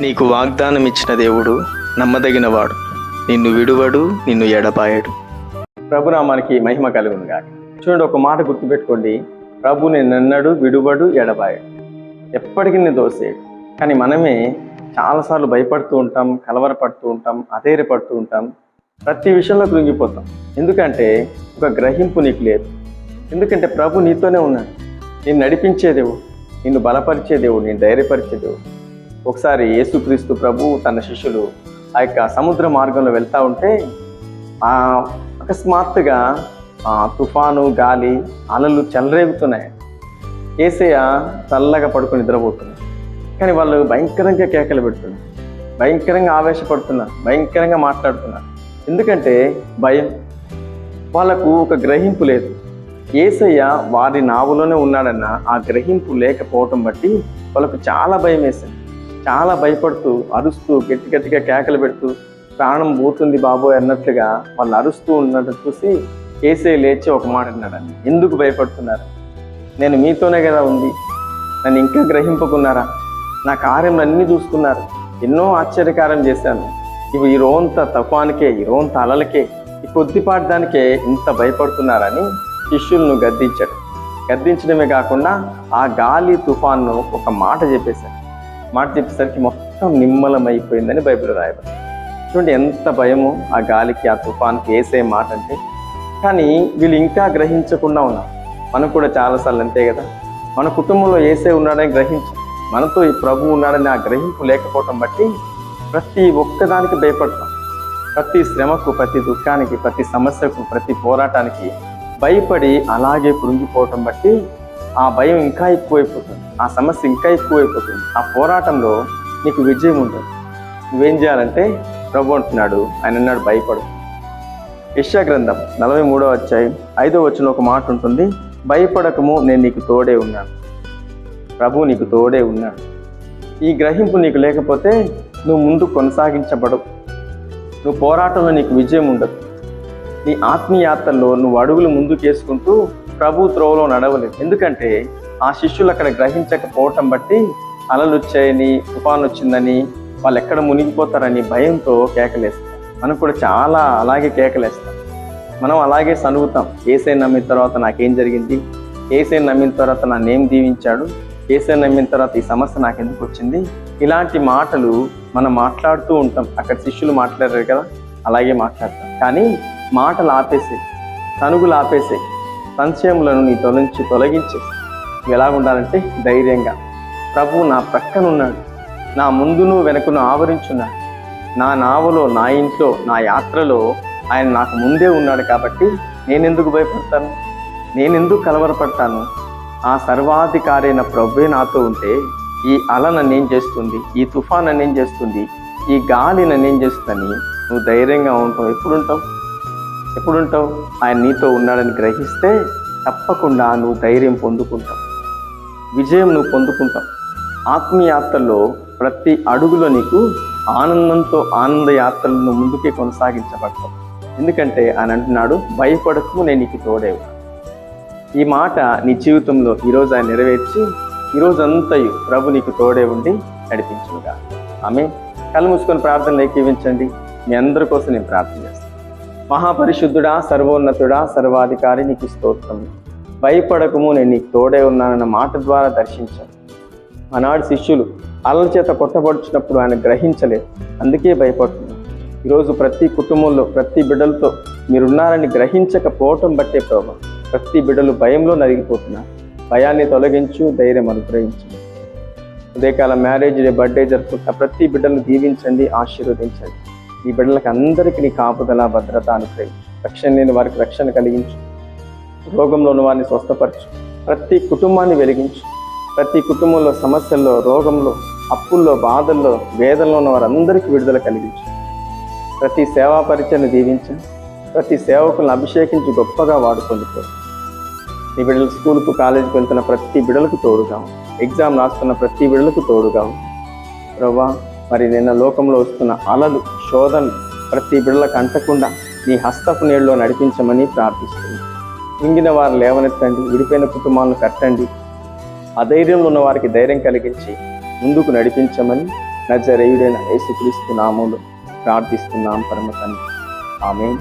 నీకు వాగ్దానం ఇచ్చిన దేవుడు నమ్మదగినవాడు. నిన్ను విడువడు నిన్ను ఎడపాయడు ప్రభునామానికి మహిమ కలుగును గాక. చూడండి ఒక మాట గుర్తుపెట్టుకోండి. ప్రభు నిన్నడు విడువడు ఎడబాయడు. ఎప్పటికీ నేను దోసేయడు. కానీ మనమే చాలాసార్లు భయపడుతూ ఉంటాం కలవరపడుతూ ఉంటాం అధైర్యపడుతూ ఉంటాం. ప్రతి విషయంలో కృంగిపోతాం. ఎందుకంటే ఒక గ్రహింపు నీకు లేదు. ఎందుకంటే ప్రభు నీతోనే ఉన్నాడు. నేను నడిపించే దేవుడు నిన్ను బలపరిచే దేవుడు నేను ధైర్యపరిచే దేవుడు. ఒకసారి యేసుక్రీస్తు ప్రభు తన శిష్యులు ఆ యొక్క సముద్ర మార్గంలో వెళ్తూ ఉంటే ఆ అకస్మాత్తుగా ఆ తుఫాను గాలి అలలు చెలరేగుతున్నాయి. ఏసయ్య చల్లగా పడుకొని నిద్రపోతున్నాయి కానీ వాళ్ళు భయంకరంగా కేకలు పెడుతున్నారు. భయంకరంగా ఆవేశపడుతున్నారు. భయంకరంగా మాట్లాడుతున్నారు. ఎందుకంటే భయం. వాళ్ళకు ఒక గ్రహింపు లేదు. ఏసయ్య వారి నావులోనే ఉన్నాడన్న ఆ గ్రహింపు లేకపోవటం బట్టి వాళ్ళకు చాలా భయం వేసింది. చాలా భయపడుతూ అరుస్తూ గట్టి గట్టిగా కేకలు పెడుతూ ప్రాణం పోతుంది బాబోయ్ అన్నట్లుగా వాళ్ళు అరుస్తూ ఉన్నట్టు చూసి ఏసై లేచి ఒక మాట అన్నాడండి. ఎందుకు భయపడుతున్నారు? నేను మీతోనే కదా ఉంది. నన్ను ఇంకా గ్రహింపుకున్నారా? నా కార్యములన్నీ చూసుకున్నారు ఎన్నో ఆశ్చర్యకారం చేశాను. ఇవి ఈ రోంత తపానికే ఈ రోంత అలలకే ఈ కొద్దిపాటి దానికే ఇంత భయపడుతున్నారని శిష్యులను గద్దించాడు. గద్దించడమే కాకుండా ఆ గాలి తుఫాన్ను ఒక మాట చెప్పేశాడు. మాట చెప్పేసరికి మొత్తం నిమ్మలమైపోయిందని బైబిల్ రాయబడి చూడండి ఎంత భయమో ఆ గాలికి ఆ తుఫాన్కి వేసే మాట అంటే కానీ వీళ్ళు ఇంకా గ్రహించకుండా ఉన్నారు. మనం కూడా చాలాసార్లు అంతే కదా? మన కుటుంబంలో ఏసే ఉన్నాడని గ్రహించి. మనతో ఈ ప్రభు ఉన్నాడని ఆ గ్రహింపు లేకపోవటం బట్టి ప్రతి ఒక్కదానికి భయపడతాం. ప్రతి శ్రమకు ప్రతి దుఃఖానికి ప్రతి సమస్యకు ప్రతి పోరాటానికి భయపడి అలాగే కృంగిపోవటం బట్టి ఆ భయం ఇంకా ఎక్కువైపోతుంది. ఆ సమస్య ఇంకా ఎక్కువైపోతుంది. ఆ పోరాటంలో నీకు విజయం ఉంటుంది. నువ్వేం చేయాలంటే ప్రభు అంటున్నాడు ఆయన అన్నాడు భయపడు. ఇష్యా గ్రంథం నలభై మూడో అధ్యాయం ఐదో వచ్చిన ఒక మాట ఉంటుంది భయపడకము నేను నీకు తోడే ఉన్నాను. ప్రభు నీకు తోడే ఉన్నాడు. ఈ గ్రహింపు నీకు లేకపోతే నువ్వు ముందు కొనసాగించబడవు. నువ్వు పోరాటంలో నీకు విజయం ఉండదు. నీ ఆత్మీయాత్రలో నువ్వు అడుగులు ముందుకేసుకుంటూ ప్రభు త్రోవలో నడవలేదు. ఎందుకంటే ఆ శిష్యులు అక్కడ గ్రహించకపోవటం బట్టి అలలు వచ్చాయని తుఫాన్ వచ్చిందని వాళ్ళు ఎక్కడ మునిగిపోతారని భయంతో కేకలేస్తారు. మనం కూడా చాలా అలాగే కేకలేస్తాం. మనం అలాగే సనుగుతాం. ఏసై నమ్మిన తర్వాత నాకేం జరిగింది? ఏసై నమ్మిన తర్వాత నన్నేం దీవించాడు? ఏసై నమ్మిన తర్వాత ఈ సమస్య నాకు ఎందుకు వచ్చింది? ఇలాంటి మాటలు మనం మాట్లాడుతూ ఉంటాం. అక్కడ శిష్యులు మాట్లాడారు కదా? అలాగే మాట్లాడతాం. కానీ మాటలు ఆపేసే తనుగులు ఆపేసే సంశయములను నీ తొలగించి తొలగించేసి ఎలా ఉండాలంటే ధైర్యంగా. ప్రభు నా ప్రక్కన ఉన్నాడు నా ముందును వెనకను ఆవరించున్నాడు. నా నావలో నా ఇంట్లో నా యాత్రలో ఆయన నాకు ముందే ఉన్నాడు కాబట్టి నేనెందుకు భయపడతాను? నేనెందుకు కలవరపడతాను? ఆ సర్వాధికారైన ప్రభువే నాతో ఉంటే ఈ అల నన్నేం చేస్తుంది? ఈ తుఫాన్ నన్నేం చేస్తుంది? ఈ గాలి నన్నేం చేస్తుందని నువ్వు ధైర్యంగా ఉంటావు ఎప్పుడు ఎప్పుడుంటావు? ఆయన నీతో ఉన్నాడని గ్రహిస్తే తప్పకుండా నువ్వు ధైర్యం పొందుకుంటావు. విజయం నువ్వు పొందుకుంటావు. ఆత్మీయాత్రలో ప్రతి అడుగులో నీకు ఆనందంతో ఆనంద యాత్రలను ముందుకే కొనసాగించబడతావు. ఎందుకంటే ఆయన అంటున్నాడు భయపడకు నేను నీకు తోడేవు. ఈ మాట నీ జీవితంలో ఈరోజు ఆయన నెరవేర్చి ఈరోజు అంతయు ప్రభు నీకు తోడే ఉండి నడిపించుగా ఆమె కళ్ళు మూసుకొని ప్రార్థన ఏకీవించండి. మీ అందరి కోసం నేను ప్రార్థన చేస్తాను. మహాపరిశుద్ధుడా సర్వోన్నతుడా సర్వాధికారి నీకు స్తోత్రం. భయపడకము నేను నీకు తోడే ఉన్నానన్న మాట ద్వారా దర్శించాను. ఆనాడు శిష్యులు అలల చేత కొట్టబడుచున్నప్పుడు ఆయన గ్రహించలేదు. అందుకే భయపడుతున్నాను ఈరోజు ప్రతి కుటుంబంలో ప్రతి బిడ్డలతో మీరున్నారని గ్రహించకపోవటం బట్టే ప్రభావం ప్రతి బిడ్డలు భయంలో నలిగిపోతున్నారు. భయాన్ని తొలగించు ధైర్యం అనుగ్రహించు. ఉదయకాల మ్యారేజ్ డే బర్త్డే జరుపుకుంటున్న ప్రతి బిడ్డలను దీవించండి ఆశీర్వదించండి. ఈ బిడ్డలకు అందరికీ నీ కాపుదల భద్రత అనుగ్రహించు రక్షణ లేని వారికి రక్షణ కలిగించు. రోగంలో ఉన్న వారిని స్వస్థపరచు. ప్రతి కుటుంబాన్ని వెలిగించు. ప్రతి కుటుంబంలో సమస్యల్లో రోగంలో అప్పుల్లో బాధల్లో వేదనలో ఉన్న వారందరికీ విడుదల కలిగించు. ప్రతి సేవా పరిచయను దీవించు. ప్రతి సేవకులను అభిషేకించి గొప్పగా వాడుకొందుకో నీ బిడ్డలు స్కూల్కు కాలేజీకి వెళ్తున్న ప్రతి బిడ్డలకు తోడుగా. ఎగ్జామ్ రాస్తున్న ప్రతి బిడ్డలకు తోడుగా. రవ్వా ప్రభా మరి నిన్న లోకంలో వస్తున్న అలలు శోధన ప్రతి బిడ్డలకు అంటకుండా నీ హస్తపు నీళ్ళలో నడిపించమని ప్రార్థిస్తుంది మింగిన వారు లేవనెత్తండి విడిపోయిన కుటుంబాలను కట్టండి. అధైర్యంలో ఉన్న వారికి ధైర్యం కలిగించి ముందుకు నడిపించమని నజరేయుడైన యేసుక్రీస్తు నామంలో ప్రార్థిస్తున్నాం పరమ తండ్రి. ఆమె